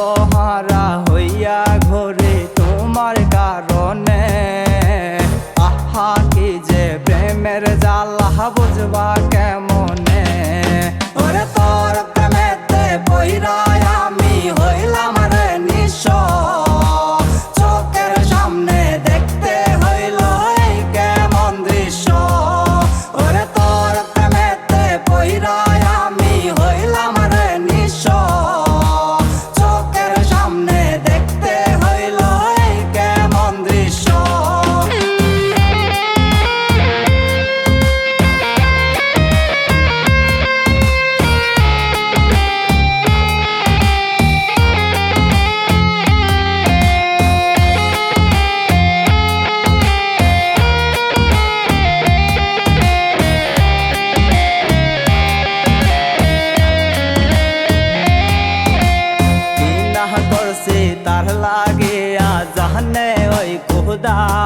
বহারা verdad.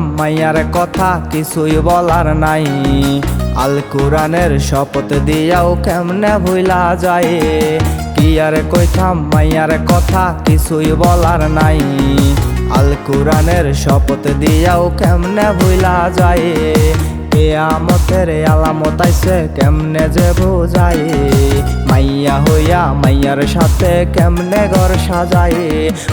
মাইয়ার কথা কিছুই বলার নাই। আল কোরআনের শপথ দিয়াও কেমনে ভুলা যায়? কি আর কইতাম, মাইয়ার কথা কিছুই বলার নাই। আল কোরআনের শপথ দিয়াও কেমনে ভুলা যায়? কেয়ামতের আলামত আইছে, কেমনে যে বোঝায় মাইয়া হইয়া মাইয়ার সাথে কেমনে ঘর সাজায়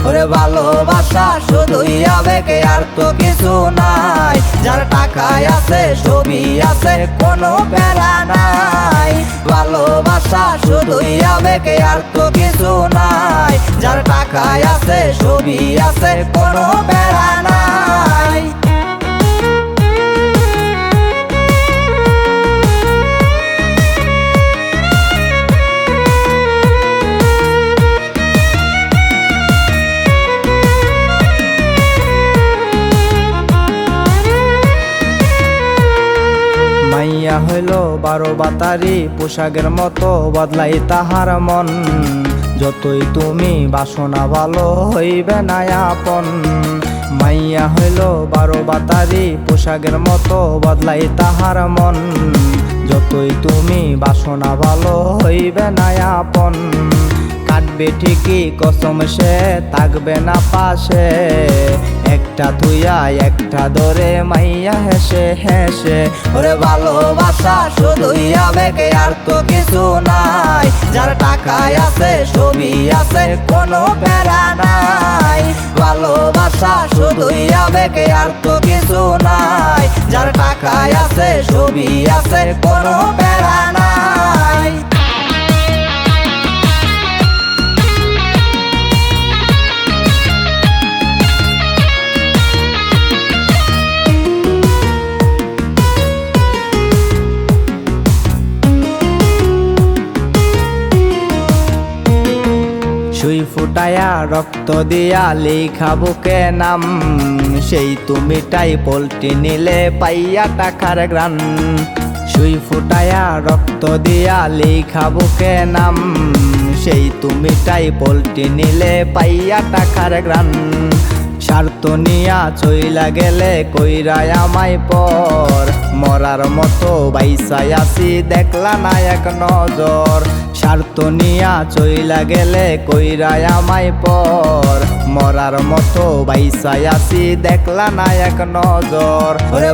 ওরে ভালোবাসা শুধুই আবেগে, আর তো কিছু নাই। যার টাকায় আছে, ছবি আছে, কোনো প্যারা নাই। ভালোবাসা শুধুই আবেগে, আর তো কিছু নাই। যার টাকায় আছে, ছবি আছে, কোনো প্যারা নাই। হইল বারো বাতারি পোশাকের মতো বদলাই তাহার মন। যতই তুমি বাসনা ভালো হইবে না আপন। মাইয়া হইল বারো বাতারি পোশাকের মতো বদলাই তাহার মন। যতই তুমি বাসনা ভালো হইবে না আপন। কাটবে ঠিকই কসম সে, থাকবে না পাশে। একটা তুইয়া, একটা ধরে মাইয়া হেসে হেসে। ওরে ভালোবাসা, শুধুই আবেগে আর তো কিছু নাই। যার টাকায় আছে ছবি আছে, কোনো প্যারা নাই। ভালোবাসা, শুধুই আবেগে আর তো কিছু নাই। যার টাকায় আছে ছবি আছে, কোনো প্যারা নাই। ফুটায়া রক্ত দিয়া লেখা বুকে নাম সেই তুমিটাই পোল্টি নিলে পাইয়া টাকার গ্রান সুই ফুটায়া, রক্ত দিয়া লেখা বুকে নাম সেই তুমিটাই পোল্টি নিলে পাইয়া টাকার গ্রান স্বার্থ চইলা গেলে কইরায় আমায় পর। মরার মতো বাইসাই আসি, দেখলা না এক নজর। স্বার্থ চইলা গেলে কইরায় আমায় পর। মরার মতো বাইসাই আসি, দেখলা না এক নজর।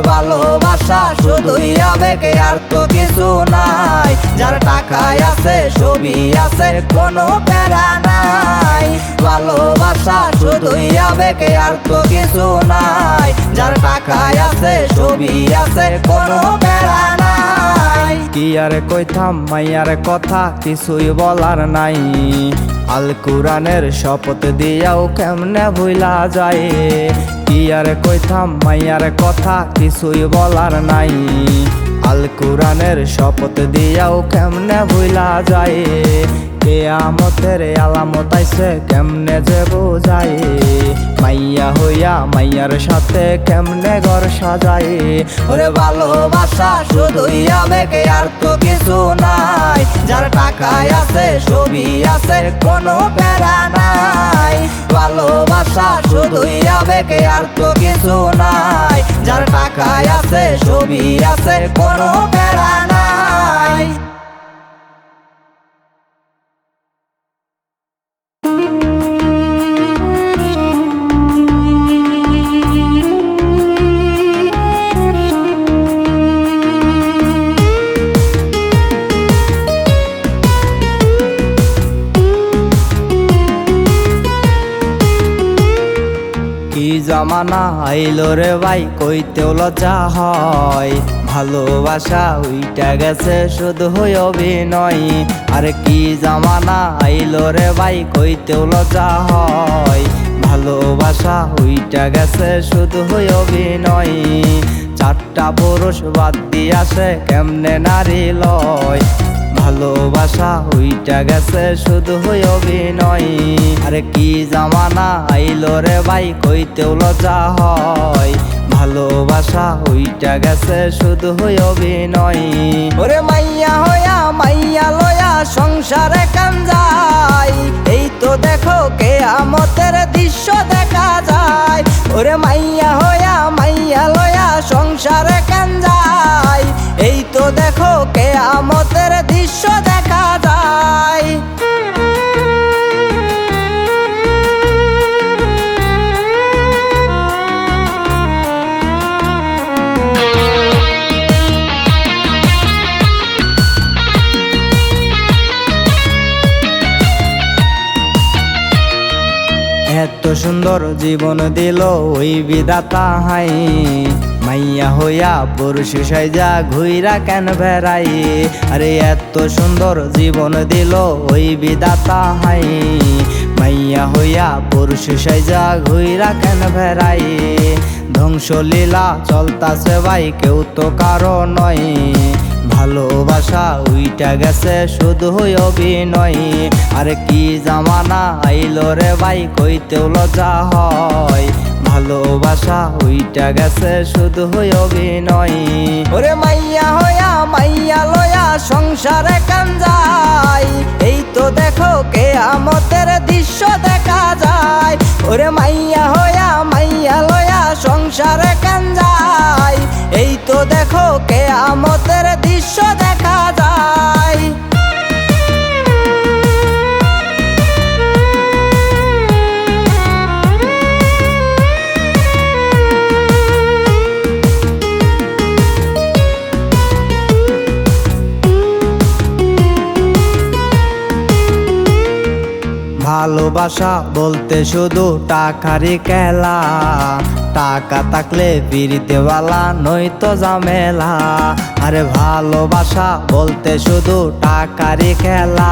ভালোবাসা শুধুই আবেগে আর তো কিছু নাই। যার টাকায় আছে, ছবি আছে, কোনো প্যারা নাই। ভালোবাসা শুধুই আবেগে আর তো কিছু নাই। যার টাকায় আছে, ছবি আছে, কোনো প্যারা নাই। কি আর কইতাম মাইয়ার কথা? কিছুই বলার নাই। আল কোরআনের শপথ দিয়াও কেমনে ভুলা যায়? কি আর কইতাম মাইয়ার কথা? কিছুই বলার নাই। আল কোরআনের শপথ দিয়াও কেমনে ভুলা যায়? কেয়ামতের আলামত আইছে, কেমনে যে বোঝায় মাইয়া হইয়া মাইয়ার সাথে কেমনে ঘর সাজাই? ওরে ভালোবাসা, শুধুই আবেগে আর তো কিছু নাই। যার টাকায় আছে ছবি আছে, কোনো প্যারা নাই। ভালোবাসা, শুধুই আবেগে আর তো কিছু নাই। যার টাকায় আছে ছবি আছে, কোনো প্যারা নাই জামানা আইলো রে ভাই, কইতেও লজ্জা হয়। ভালোবাসা উইটা গেছে শুধু হই অভিনয়। আর কি জামানা আইলো রে ভাই, কইতেও লজ্জা হয়। ভালোবাসা উইটা গেছে শুধু হই অভিনয়। চারটা পুরুষ বাদ দিয়ে আসে, কেমনে নারী লয়? ভালোবাসা উইটা গেছে শুধু অভিনয়। আরে কি জামানা আইলো রে ভাই, কইতেও লজ্জা হয়। ভালোবাসা উইটা গেছে শুধু অভিনয়। ওরে মাইয়া হইয়া, মাইয়া লয়া সংসারে কাঞ্জাই এই তো দেখো কে আমতের দৃশ্য দেখা যায়। ওরে মাইয়া হইয়া, মাইয়া লয়া সংসারে কাঞ্জাই এই তো দেখো কে আমতের সুন্দর জীবন দিল ওই বিদাতা হাই। মাইয়া হইয়া পুরুষ সাইজা ঘুইরা কেন বেড়াই? আরে এত সুন্দর জীবন দিল ওই বিদাতা হাই। মাইয়া হইয়া পুরুষ সাইজা ঘুইরা কেন বেড়াই? ধ্বংসলীলা চলতাছে ভাই, কেউ তো কারও নয়। ভালোবাসা উইটা গেছে শুধু অভিনয়। আর কি জামানা আইলো রে ভাই, কইতেও লজা হয়। ভালোবাসা উইটা গেছে শুধু অভিনয়। ওরে মাইয়া হইয়া, মাইয়া লয়া সংসারে কাঞ্জাই এই তো দেখো কে আমতের দৃশ্য দেখা যায়। ওরে মাইয়া হইয়া মাইয়া লয়া সংসারে কাঞ্জাই এই তো দেখো কে আমতের দৃশ্য দেখা ভালোবাসা বলতে শুধু টাকারই খেলা। টাকা থাকলে ফিরিতেওয়ালা নয়তো ঝামেলা। আরে ভালোবাসা বলতে শুধু টাকারই খেলা।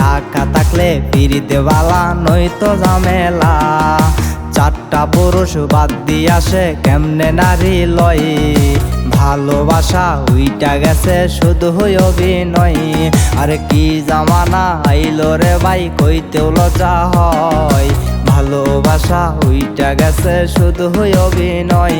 টাকা থাকলে ফিরিতেওয়ালা নয়তো ঝামেলা। চারটা পুরুষ বাদ দিয়ে আসে কেমনে নারী লয়? ভালোবাসা উইটা গেছে শুধু অভিনয়। আর কি জামানা আইলো রে ভাই, কইতেও লজা হয়। ভালোবাসা উইটা গেছে শুধু অভিনয়।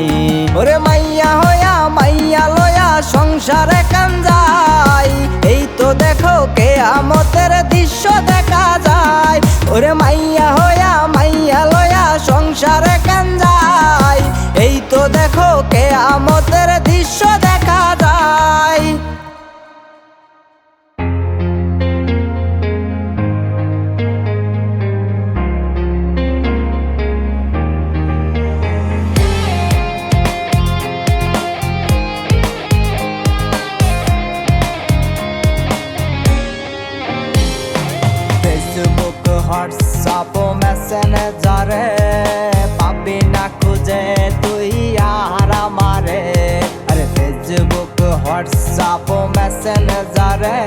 ওরে মাইয়া হইয়া, মাইয়া লয়া সংসারে কাঞ্জাই এই তো দেখো কে আমতের দৃশ্য দেখা যায়। ওরে মাইয়া হইয়া, মাইয়া লয়া সংসারে এই তো দেখো কে আমতের দৃশ্য দেখা যায়। হোয়াটসঅ্যাপ মেসেঞ্জারে হোয়াটসঅ্যাপ মেসেঞ্জারে,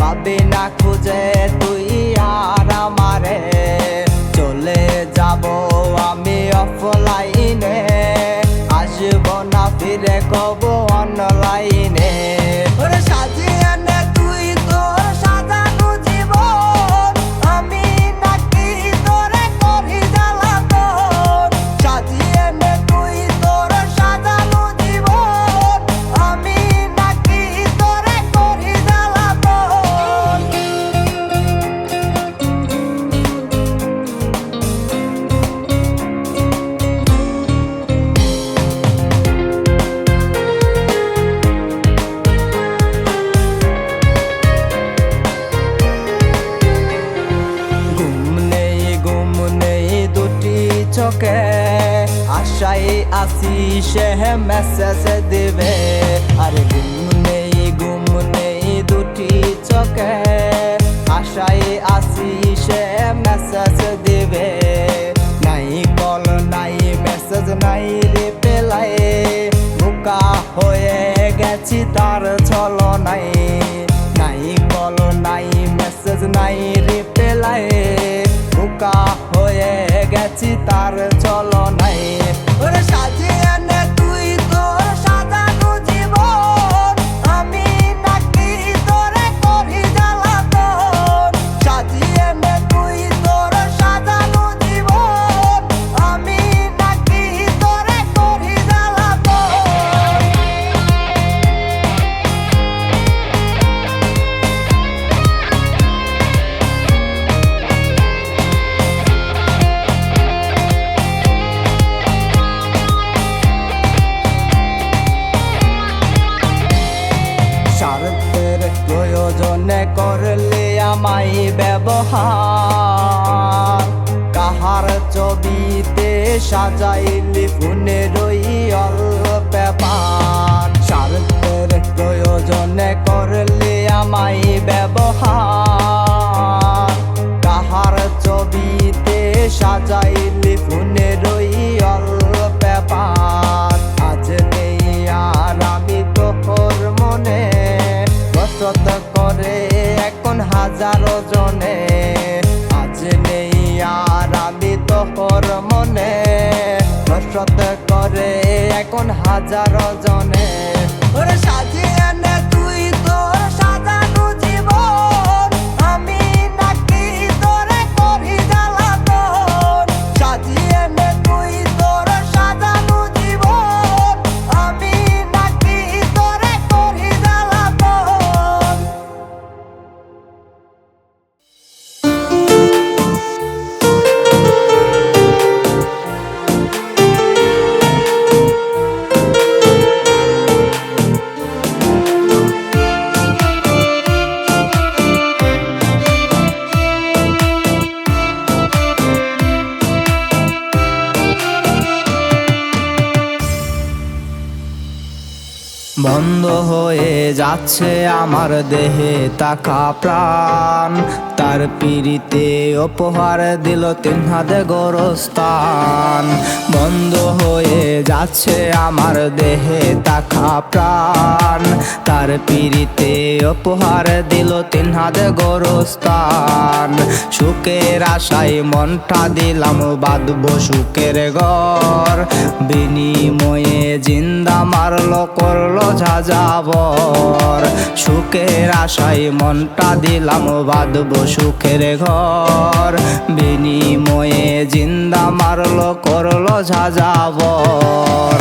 পাবি না খুঁজে তুই আর আমারে। চলে যাব আমি অফলাইনে আসব না ফিরে কব আশাই আসি, সে মেসেজ দিবে। আরে ঘুম নেই ঘুম নেই দুটি চোখে। আশাই আসি, সে মেসেজ দিবে। নাই কল নাই মেসেজ নাই রিপ্লাই বোকা হয়ে গেছি তার চলো নাই নাই কল নাই মেসেজ নাই রিপ্লাই বোকা হয়ে গেছি তার চলো নাই ওরে সাজিয়ে ছবিতে এখন হাজারো জনে। ওরে সাজিয়ে যাচ্ছে আমার দেহে তাকা প্রাণ। তার পিড়িতে উপহার দিল তিন হাতে গোরস্থান। বন্ধ হয়ে যাচ্ছে আমার দেহে তাকা প্রাণ। তার পিড়িতে উপহার দিল তিন হাতে গোরস্থান। সুখের আশায় মনটা দিলাম বাঁধবো সুখের ঘর। বিনিময়ে জিন্দা মারলো, করল ঝাঝাবর। সুখের আশায় মনটা দিলাম বাঁধবো সুখের ঘর। বিনিময়ে জিন্দা মারলো করল ঝাঝাবর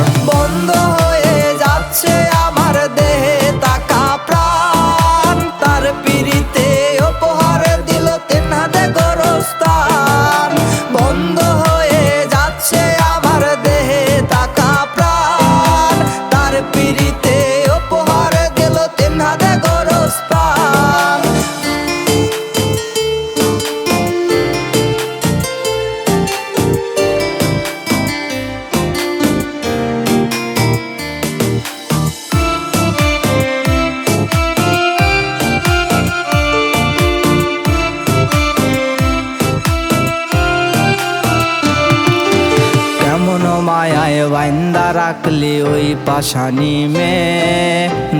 পাশানি মে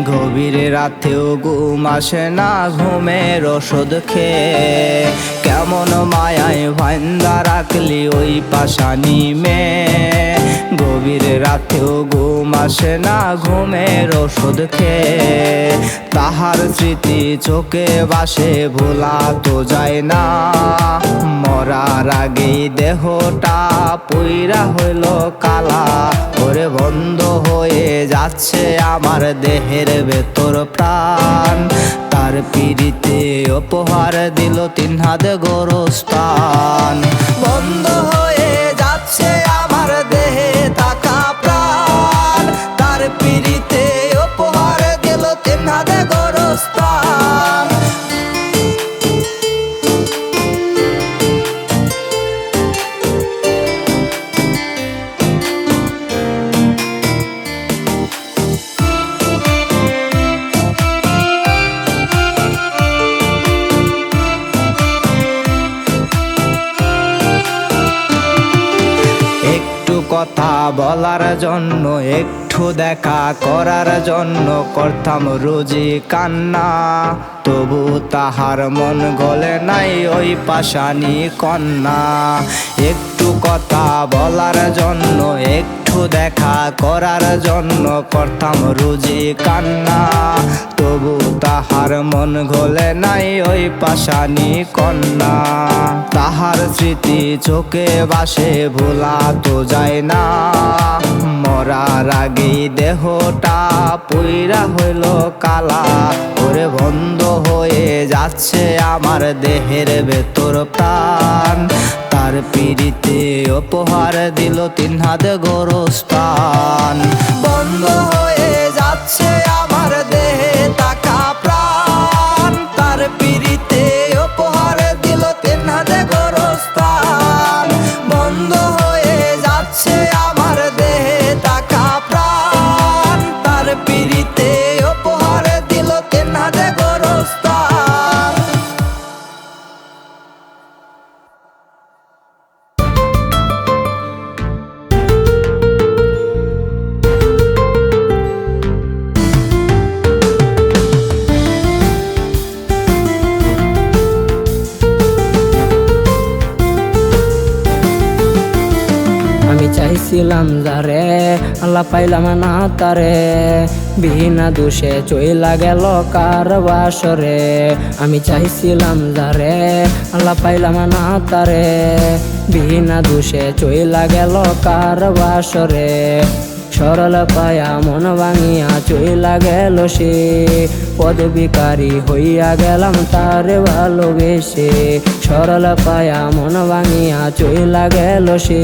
গভীর রাতেও ঘুম আসে না ঘুমের ওষুধ খেয়ে। কেমন মায়ায় বাইন্দা রাখলি ওই পাশানি মে গভীর রাতেও ঘুম আসে না, ঘুমের ওষুধ খেয়ে। তাহার স্মৃতি চোখে বাসে ভোলা তো যায় না। মরার আগেই দেহটা পুইরা হইল কালা। ওরে বন্ধ হয়ে যাচ্ছে আমার দেহের ভেতর প্রাণ। তার পিড়িতে উপহার দিল তিন হাত গোরস্থান। বন্ধ হয়ে যাচ্ছে আমার দেহে তাকা প্রাণ। তার পিড়িতে জন্য, একটু দেখা করার জন্য করতাম রোজি কান্না। তবু তাহার মন গলে নাই ওই পাশানি কন্যা। একটু কথা বলার জন্য, একটু দেখা করার জন্য করতাম রুজি কান্না। তবু তাহার মন গলে নাই ওই পাশানি কন্যা। তাহার স্মৃতি চোখে বাসে ভোলা তো যায় না। মরার আগেই দেহটা পুইরা হইল কালা। ওরে বন্ধ হয়ে যাচ্ছে আমার দেহের ভেতর প্রাণ। তার পিড়িতে অপহার দিল তিন হাত গোরস্থান। বন্ধ হয়ে যাচ্ছে পাইলাম না তারে। বিহীনা দোষে চইলা গেল কার বাসরে। আমি চাইছিলাম যারে, আল্লাহ পাইলাম না তারে। বিহীনা দোষে চইলা গেল কার বাসরে। সরল পায়া মন ভাঙিয়া চইলা গেল সে। পদবিকারী হইয়া গেলাম তারে ভালোবেসে। সরল পায়া মন ভাঙিয়া চইলা গেল সে।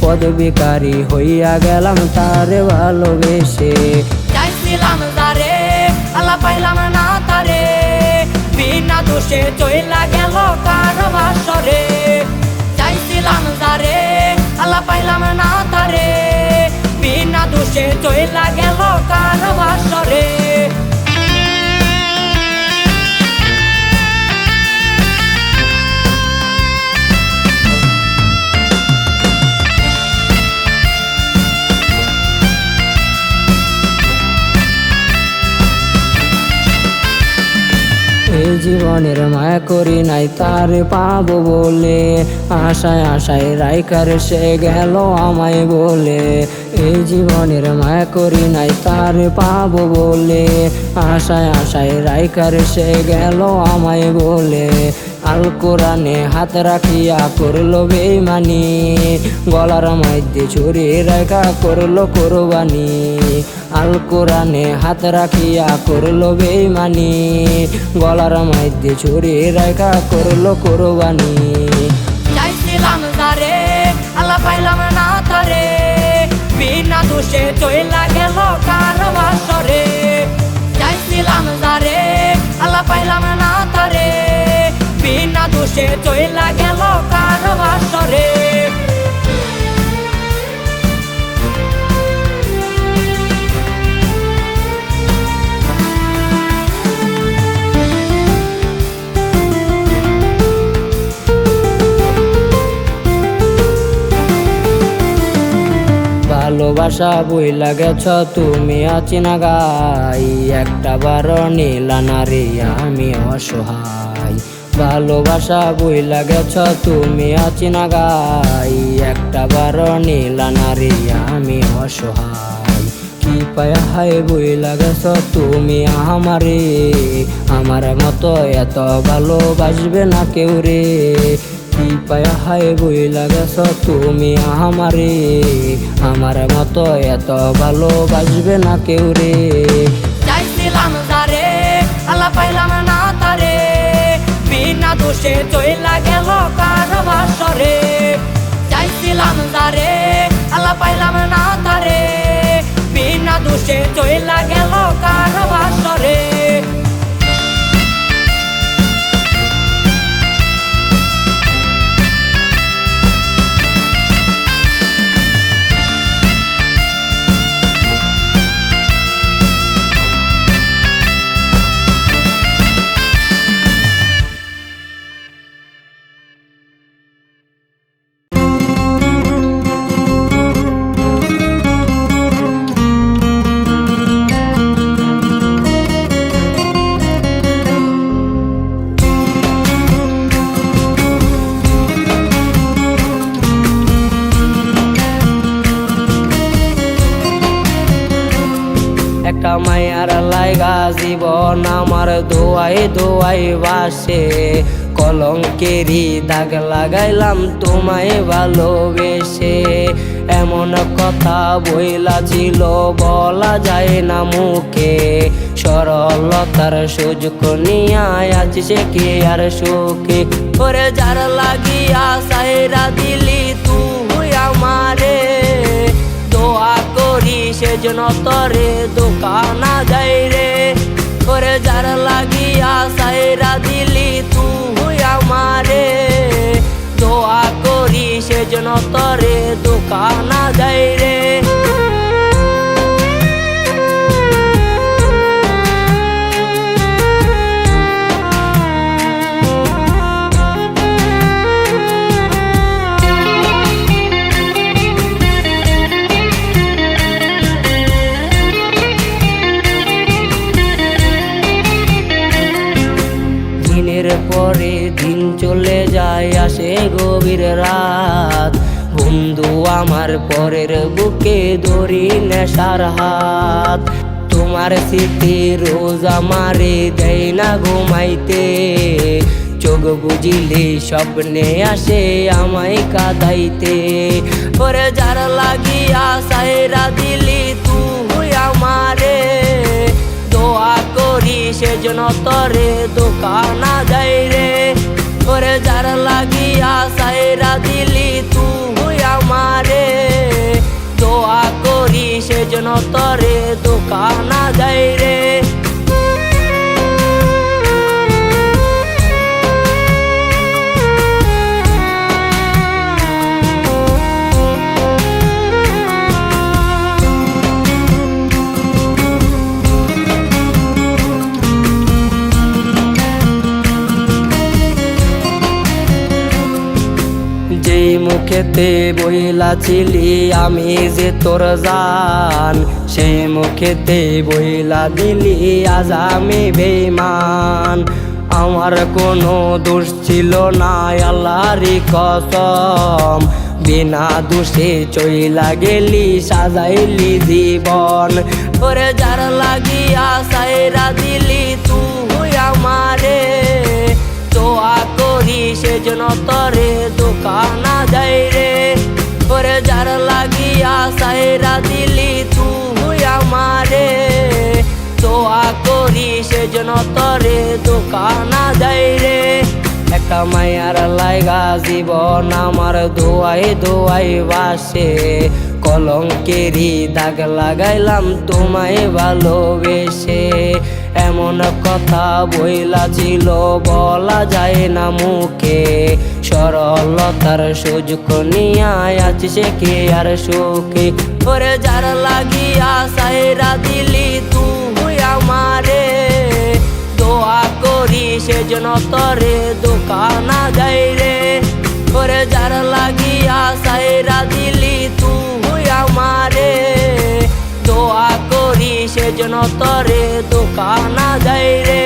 পদবিকারী হইয়া গেলাম তারে ভালোবেসে। চইলা গেল কার বাসরে। চাইছিলাম আল্লাহ পাইলাম না তারে। বিনা দোষে চইলা গেল কার বাসরে জীবনের মায়া করি নাই, তার পাব বলে। আশায় আশায় রাইকার সে গেল আমায় বলে। এই জীবনের মায়া করি নাই, তার পাব বলে। আশায় আশায় রাইকার সে গেল আমায় বলে। আল কোরআনে হাত রাখিয়া করল বেমানি গলার মধ্যে ছুরি রেখা করল কোরবানি। আল কোরআনে হাত রাখিয়া করল বেমানি গলার মধ্যে ছুরি রেখা করল কোরবানি। চইলা গেল কার বাসরে চাইছিলাম তারে, আল্লাহ পাইলাম না দোষে চইলা গেল কার বাসরে ভালোবাসা বই লাগেছ তুমি আছি না গাই। একটা বার নীলা নারী, আমি অসহায়। ভালোবাসা বই লাগেছ তুমি আছি না গাই। একটা বার নীলা নারী, আমি অসহায়। কি পায়া হাই বই লাগেছ তুমি আমারে। আমার মতো এত ভালোবাসবে না কেউ রে। কি পায়া হাই বই লাগেছ তুমি আমারে। আমার মতো এত ভালোবাসবে না কেউ রে। দোষে চইলা গেল কার বাসরে চাইছিলাম তারে আল্লাহ পাইলাম না তারে। কলঙ্কেরই দাগ লাগাইলাম, তোমায় ভালোবেসে। এমন কথা বইলা ছিল, বলা যায় না মুখে। সরলতার সুযোগ নিয়া আজ সে কে আর সুখে? ওরে যার লাগিয়া সাইরা দিলি তুই আমারে। দোয়া করি সেজন্য তরে দোকানা যাই রে। করে যার লাগিয়া সাইরা দিলি আমারে দোয়া করি সেজন্য তরে দোকানা যাই রে। দিনের পরে দিন চলে যায়, আসে গভীর রাত। বন্ধু আমার পরের বুকে ধরি নেশার হাত। তোমার স্মৃতি রোজ আমারে দেয় না ঘুমাইতে। চোখ বুঝিলে স্বপ্নে আসে আমায় কাদাইতে। পরে যার লাগিয়া সাইরা দিলি করি সেজন তরে দোকানা যাই রে। ওরে যার লাগিয়া সাইরা দিলি তুই আমারে। দোয়া করি সেজন তরে দোকানা যাই রে। মুখেতে বইলা ছিলি আমি যে তোর জান, সেই মুখেতে বইলা দিলি আজ আমি বেমান আমার কোনো দোষ ছিল না, আল্লাহরই কসম। বিনা দোষে চইলা গেলি, সাজাইলি জীবন। ওরে যার লাগিয়া সাইরা দিলি, তুই আমারে করি সেজন্য তরে দোকানা যাই রে? ওরে যার লাগিয়া সাইরা দিলি তুই আমারে। দোয়া করি সেজন্য তরে দোকানা যাই রে। একটা মায়ার লাইগা জীবন আমার দোয়াই দোয়াই বাসে। কলঙ্কেরই দাগ লাগাইলাম তোমায় ভালোবেসে। এমন কথা বইলা ছিল, বলা যায় না মুখে। সরলতার সুযোগ নিয়ে আছে সে কে আর সুখে? ওরে যার লাগিয়া সাইরা দিলি তুই আমারে। দোয়া করি সেজন্য তরে দোকানা যাই রে। ওরে যার লাগিয়া সাইরা দিলি তুই সেজন্য তরে দোকানা যাই রে